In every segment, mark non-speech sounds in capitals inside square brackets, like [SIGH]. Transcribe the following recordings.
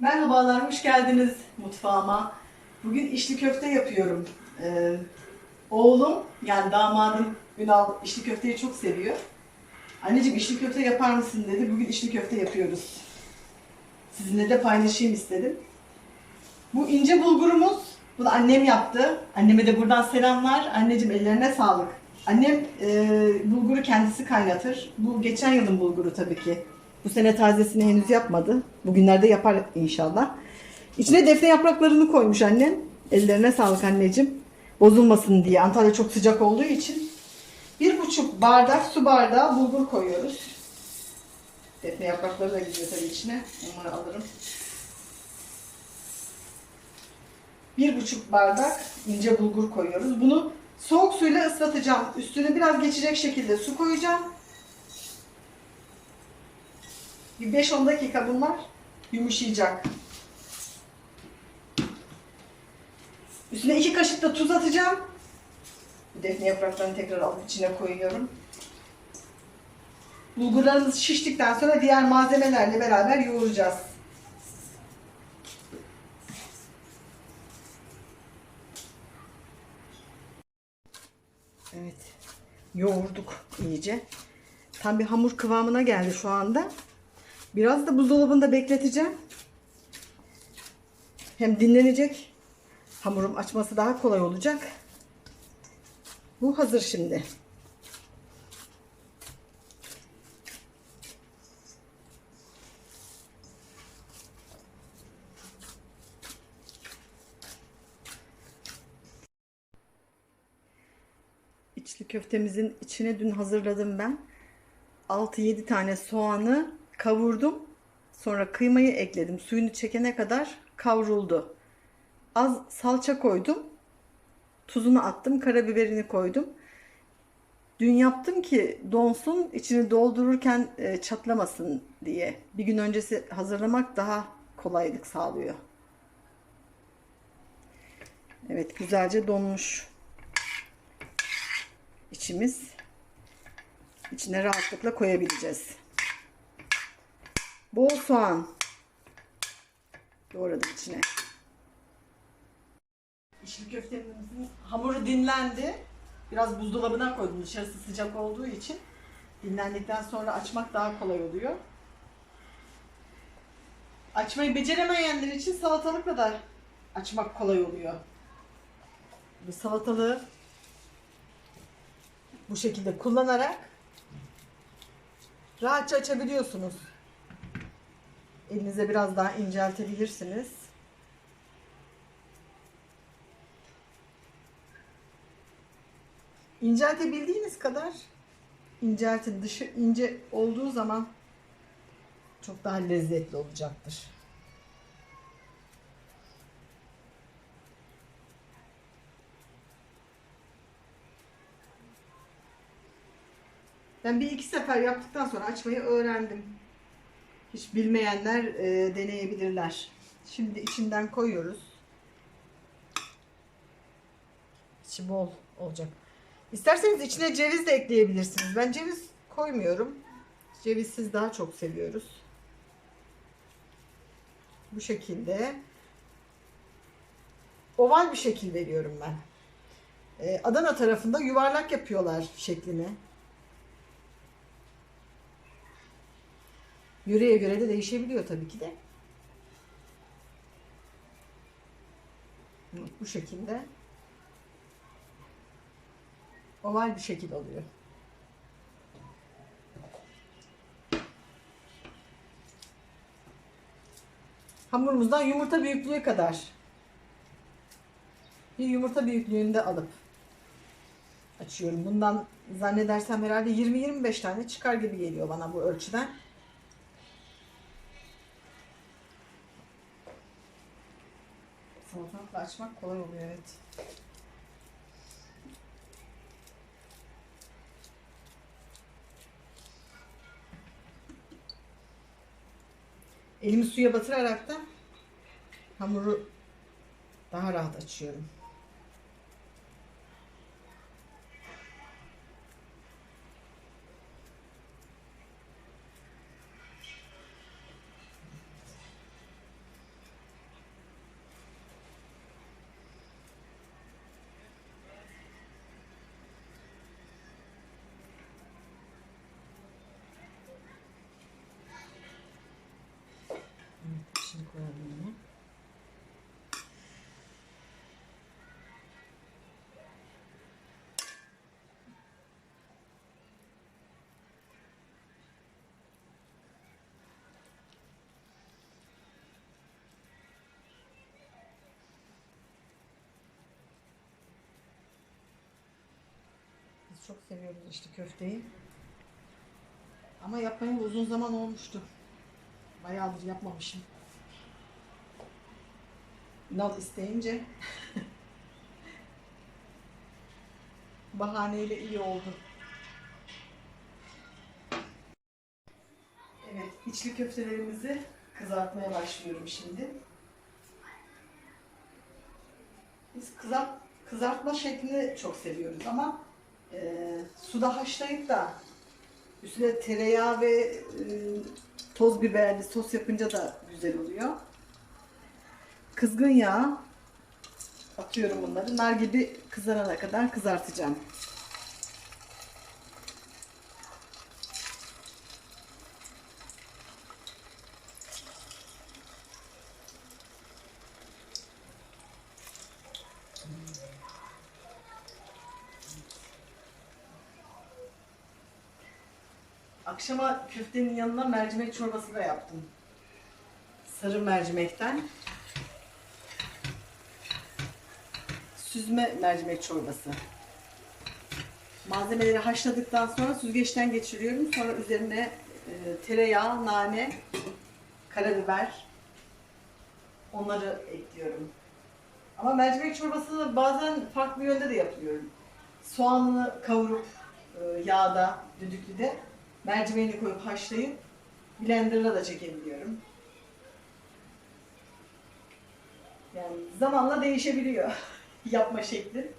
Merhabalar, hoş geldiniz mutfağıma. Bugün içli köfte yapıyorum. Ee, oğlum, yani damadım Ünal içli köfteyi çok seviyor. Anneciğim içli köfte yapar mısın dedi. Bugün içli köfte yapıyoruz. Sizinle de paylaşayım istedim. Bu ince bulgurumuz, bunu annem yaptı. Anneme de buradan selamlar. Anneciğim ellerine sağlık. Annem e, bulguru kendisi kaynatır. Bu geçen yılın bulguru tabii ki. Bu sene tazesini henüz yapmadı. Bugünlerde yapar inşallah. İçine defne yapraklarını koymuş annem. Ellerine sağlık anneciğim. Bozulmasın diye. Antalya çok sıcak olduğu için. Bir buçuk bardak su bardağı bulgur koyuyoruz. Defne yaprakları da gidiyor tabii içine. Onları alırım. Bir buçuk bardak ince bulgur koyuyoruz. Bunu soğuk suyla ıslatacağım. Üstüne biraz geçecek şekilde su koyacağım. Bir 5-10 dakika bunlar yumuşayacak. Üstüne iki kaşık da tuz atacağım. Defne yapraklarını tekrar alıp içine koyuyorum. Bulgurlarımız şiştikten sonra diğer malzemelerle beraber yoğuracağız. Evet. Yoğurduk iyice. Tam bir hamur kıvamına geldi şu anda. Biraz da buzdolabında bekleteceğim. Hem dinlenecek. Hamurum açması daha kolay olacak. Bu hazır şimdi. İçli köftemizin içine dün hazırladım ben. 6-7 tane soğanı kavurdum. Sonra kıymayı ekledim. Suyunu çekene kadar kavruldu. Az salça koydum. Tuzunu attım. Karabiberini koydum. Dün yaptım ki donsun, içini doldururken e, çatlamasın diye. Bir gün öncesi hazırlamak daha kolaylık sağlıyor. Evet, güzelce donmuş içimiz. İçine rahatlıkla koyabileceğiz. Bol soğan doğradım içine. İçli köftemizin hamuru dinlendi. Biraz buzdolabına koydum dışarısı sıcak olduğu için. Dinlendikten sonra açmak daha kolay oluyor. Açmayı beceremeyenler için salatalıkla da açmak kolay oluyor. Bu salatalığı bu şekilde kullanarak rahatça açabiliyorsunuz. Elinize biraz daha inceltebilirsiniz. İnceltebildiğiniz kadar inceltin. Dışı ince olduğu zaman çok daha lezzetli olacaktır. Ben bir iki sefer yaptıktan sonra açmayı öğrendim. Hiç bilmeyenler e, deneyebilirler. Şimdi içinden koyuyoruz. İçi bol olacak. İsterseniz içine ceviz de ekleyebilirsiniz. Ben ceviz koymuyorum. Cevizsiz daha çok seviyoruz. Bu şekilde oval bir şekil veriyorum ben. Ee, Adana tarafında yuvarlak yapıyorlar şeklini. Yöreye göre de değişebiliyor tabii ki de. Bu şekilde oval bir şekil oluyor. Hamurumuzdan yumurta büyüklüğü kadar bir yumurta büyüklüğünde alıp açıyorum. Bundan zannedersem herhalde 20-25 tane çıkar gibi geliyor bana bu ölçüden. Salatalıkla açmak kolay oluyor evet. Elimi suya batırarak da hamuru daha rahat açıyorum. Evet, şimdi koyalım. Biz çok seviyoruz işte köfteyi. Ama yapmayı uzun zaman olmuştu. Bayağıdır yapmamışım. Nal isteyince bahaneyle iyi oldu. Evet, içli köftelerimizi kızartmaya başlıyorum şimdi. Biz kızart, kızartma şeklini çok seviyoruz ama e, suda haşlayıp da üstüne tereyağı ve e, toz biberli sos yapınca da güzel oluyor. Kızgın yağ atıyorum bunları. Nar gibi kızarana kadar kızartacağım. Akşama köftenin yanına mercimek çorbası da yaptım. Sarı mercimekten. Süzme mercimek çorbası. Malzemeleri haşladıktan sonra süzgeçten geçiriyorum. Sonra üzerine e, tereyağı, nane, karabiber onları ekliyorum. Ama mercimek çorbasını bazen farklı yönde de yapıyorum. Soğanını kavurup e, yağda, düdüklüde mercimeğini koyup haşlayıp blenderla da çekebiliyorum. Yani zamanla değişebiliyor [LAUGHS] yapma şekli.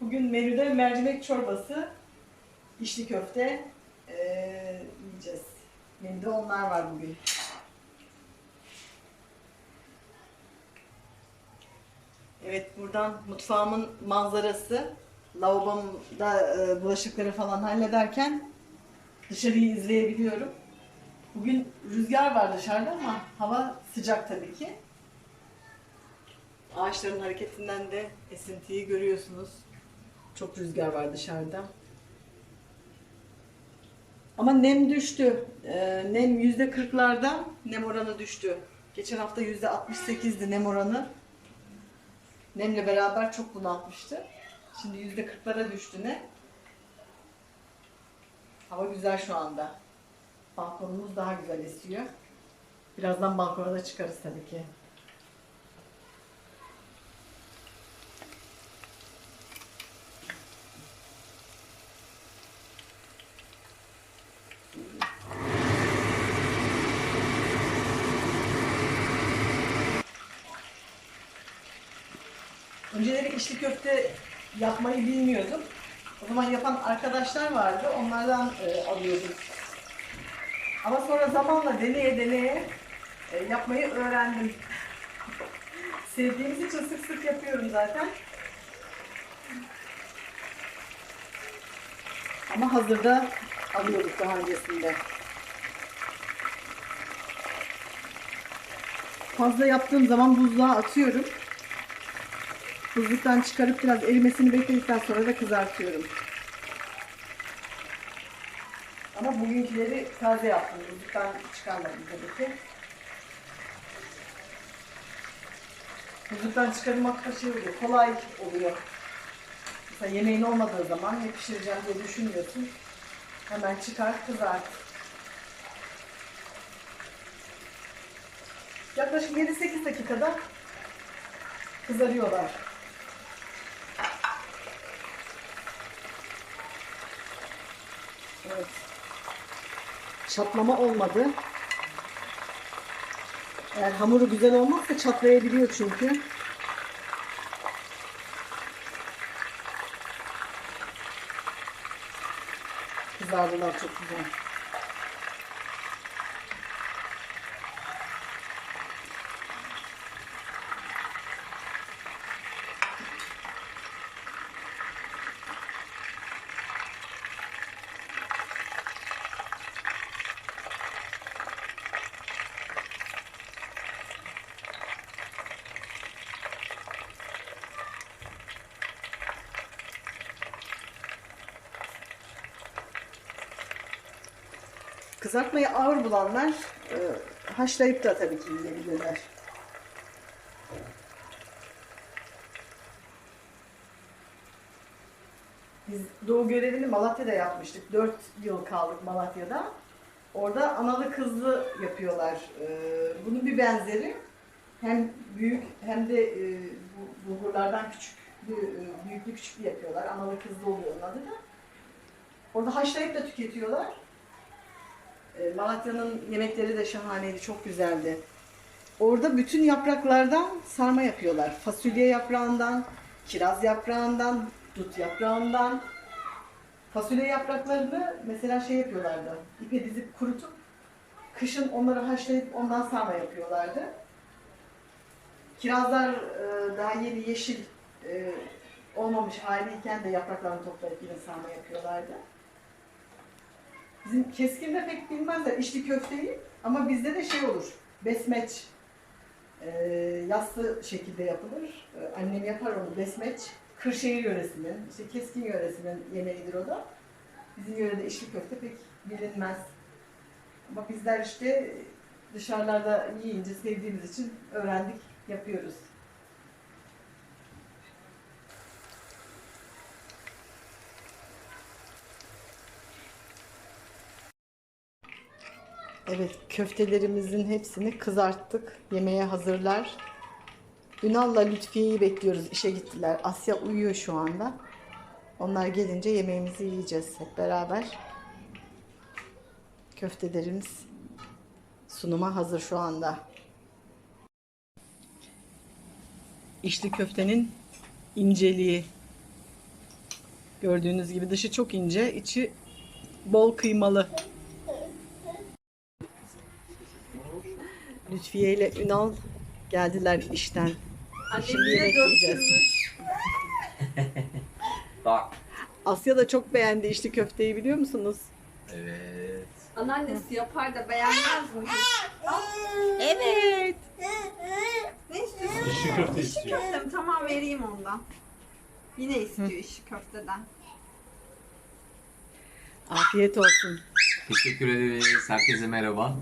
Bugün menüde mercimek çorbası, içli köfte eee, yiyeceğiz. Menüde onlar var bugün. Evet buradan mutfağımın manzarası. Lavabomda e, bulaşıkları falan hallederken dışarıyı izleyebiliyorum. Bugün rüzgar var dışarıda ama hava sıcak tabii ki. Ağaçların hareketinden de esintiyi görüyorsunuz. Çok rüzgar var dışarıda. Ama nem düştü. Ee, nem yüzde kırklarda nem oranı düştü. Geçen hafta yüzde 68'di nem oranı. Nemle beraber çok bunaltmıştı. Şimdi yüzde kırklara düştü ne? Hava güzel şu anda. Balkonumuz daha güzel esiyor. Birazdan balkona da çıkarız tabii ki. Önceleri içli köfte yapmayı bilmiyordum. O zaman yapan arkadaşlar vardı. Onlardan e, alıyordum. Ama sonra zamanla deneye deneye e, yapmayı öğrendim. [LAUGHS] Sevdiğimiz için sık sık yapıyorum zaten. Ama hazırda alıyorduk daha öncesinde. Fazla yaptığım zaman buzluğa atıyorum. Buzluktan çıkarıp biraz erimesini bekledikten sonra da kızartıyorum. Ama bugünküleri taze yaptım. Buzluktan çıkarmadım tabii ki. Buzluktan çıkarmak da şey oluyor, kolay oluyor. Mesela yemeğin olmadığı zaman ne pişireceğim diye düşünmüyorsun. Hemen çıkar kızart. Yaklaşık 7-8 dakikada kızarıyorlar. Evet. Çatlama olmadı. Eğer hamuru güzel olmazsa çatlayabiliyor çünkü. Kızardılar çok güzel. Kızartmayı ağır bulanlar e, haşlayıp da tabii ki yiyebilirler. Biz doğu görevini Malatya'da yapmıştık. 4 yıl kaldık Malatya'da. Orada analı kızlı yapıyorlar. Ee, bunun bir benzeri. Hem büyük hem de e, bu bulgurlardan küçük, e, büyüklü küçüklü yapıyorlar. Analı kızlı oluyor onun adı da. Orada haşlayıp da tüketiyorlar. E, Malatya'nın yemekleri de şahaneydi, çok güzeldi. Orada bütün yapraklardan sarma yapıyorlar. Fasulye yaprağından, kiraz yaprağından, dut yaprağından. Fasulye yapraklarını mesela şey yapıyorlardı. ipe dizip kurutup kışın onları haşlayıp ondan sarma yapıyorlardı. Kirazlar e, daha yeni yeşil e, olmamış haliyken de yapraklarını toplayıp yine sarma yapıyorlardı. Bizim keskinde pek bilmezler içli köfteyi ama bizde de şey olur. Besmeç e, yassı şekilde yapılır. E, annem yapar onu besmeç. Kırşehir yöresinin, işte keskin yöresinin yemeğidir o da. Bizim yörede içli köfte pek bilinmez. Ama bizler işte dışarılarda yiyince sevdiğimiz için öğrendik, yapıyoruz. Evet, köftelerimizin hepsini kızarttık. Yemeğe hazırlar. Ünal'la Lütfiye'yi bekliyoruz. İşe gittiler. Asya uyuyor şu anda. Onlar gelince yemeğimizi yiyeceğiz hep beraber. Köftelerimiz sunuma hazır şu anda. İçli köftenin inceliği. Gördüğünüz gibi dışı çok ince, içi bol kıymalı. Lütfiye ile Ünal geldiler işten. Şimdi yemek yiyeceğiz. [LAUGHS] Bak. Asya da çok beğendi içli köfteyi biliyor musunuz? Evet. Anneannesi yapar da beğenmez mi? Evet. Ne istiyorsun? İşi köfte İşi köfte mi? Tamam vereyim ondan. Yine istiyor işi köfteden. Afiyet olsun. Teşekkür ederiz. Herkese merhaba.